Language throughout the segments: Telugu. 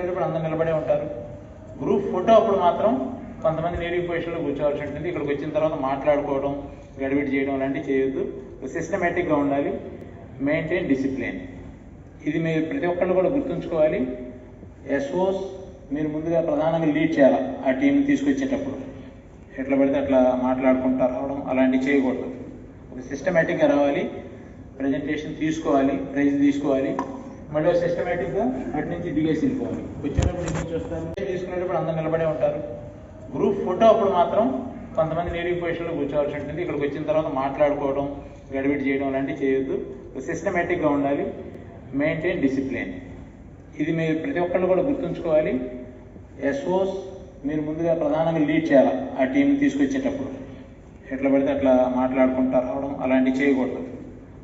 తీసుకునేటప్పుడు అందరూ నిలబడే ఉంటారు. గ్రూప్ ఫోటో అప్పుడు మాత్రం కొంతమంది నేటివ్ పొజిషన్లో కూర్చోవాల్సి ఉంటుంది. ఇక్కడికి వచ్చిన తర్వాత మాట్లాడుకోవడం గడిబిడి చేయడం లాంటివి చేయొద్దు. సిస్టమేటిక్గా ఉండాలి. మెయింటైన్ డిసిప్లిన్ ఇది మీరు ప్రతి ఒక్కళ్ళు కూడా గుర్తుంచుకోవాలి. ఎస్ఓస్ మీరు ముందుగా ప్రధానంగా లీడ్ చేయాలి ఆ టీంని తీసుకొచ్చేటప్పుడు. ఎట్లా పడితే అట్లా మాట్లాడుకుంటా రావడం అలాంటివి చేయకూడదు. ఒక సిస్టమేటిక్గా రావాలి. ప్రజెంటేషన్ తీసుకోవాలి. ప్రైజ్ తీసుకోవాలి. మళ్ళీ సిస్టమేటిక్గా అటు నుంచి దిగేసి వెళ్ళిపోవాలి వచ్చేటప్పుడు నుంచి తీసుకునేటప్పుడు అందరూ నిలబడే ఉంటారు. గ్రూప్ ఫోటో అప్పుడు మాత్రం కొంతమంది నేటివ్ పొజిషన్లో కూర్చోవాల్సి ఉంటుంది. ఇక్కడికి వచ్చిన తర్వాత మాట్లాడుకోవడం గడిబిడి చేయడం లాంటివి చేయొద్దు. సిస్టమేటిక్గా ఉండాలి. మెయింటైన్ డిసిప్లిన్ ఇది మీరు ప్రతి ఒక్కళ్ళు కూడా గుర్తుంచుకోవాలి. ఎస్ఓస్ మీరు ముందుగా ప్రధానంగా లీడ్ చేయాలి ఆ టీంని తీసుకొచ్చేటప్పుడు. ఎట్లా పడితే అట్లా మాట్లాడుకుంటా రావడం అలాంటివి చేయకూడదు.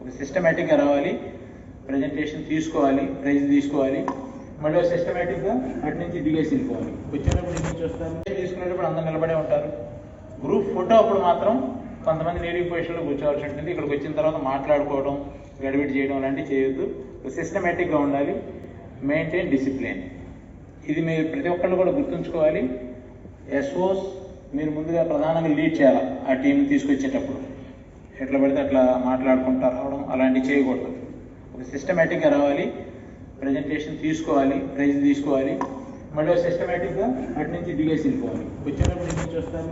ఒక సిస్టమేటిక్గా రావాలి. ప్రజెంటేషన్ తీసుకోవాలి ప్రైజ్ తీసుకోవాలి. మళ్ళీ సిస్టమేటిక్గా అటు నుంచి దిగేసి వెళ్ళిపోవాలి. వచ్చేటప్పుడు నుంచి వస్తారు? తీసుకునేటప్పుడు అందరూ నిలబడే ఉంటారు. గ్రూప్ ఫోటో అప్పుడు మాత్రం కొంతమంది నేటివ్ పొజిషన్లో కూర్చోవాల్సి ఉంటుంది. ఇక్కడికి వచ్చిన తర్వాత మాట్లాడుకోవడం గడిబిడి చేయడం లాంటివి చేయొద్దు. సిస్టమేటిక్గా ఉండాలి. మెయింటైన్ డిసిప్లిన్ ఇది మీరు ప్రతి ఒక్కళ్ళు కూడా గుర్తుంచుకోవాలి. ఎస్ఓస్ మీరు ముందుగా ప్రధానంగా లీడ్ చేయాలి ఆ టీంని తీసుకొచ్చేటప్పుడు. ఎట్లా పడితే అట్లా మాట్లాడుకుంటా రావడం అలాంటివి చేయకూడదు. సిస్టమేటిక్గా రావాలి. ప్రజెంటేషన్ తీసుకోవాలి ప్రైజ్ తీసుకోవాలి. మళ్ళీ సిస్టమేటిక్గా అటు నుంచి దిగేసి వెళ్ళిపోవాలి. వచ్చేటప్పుడు నుంచి వస్తాను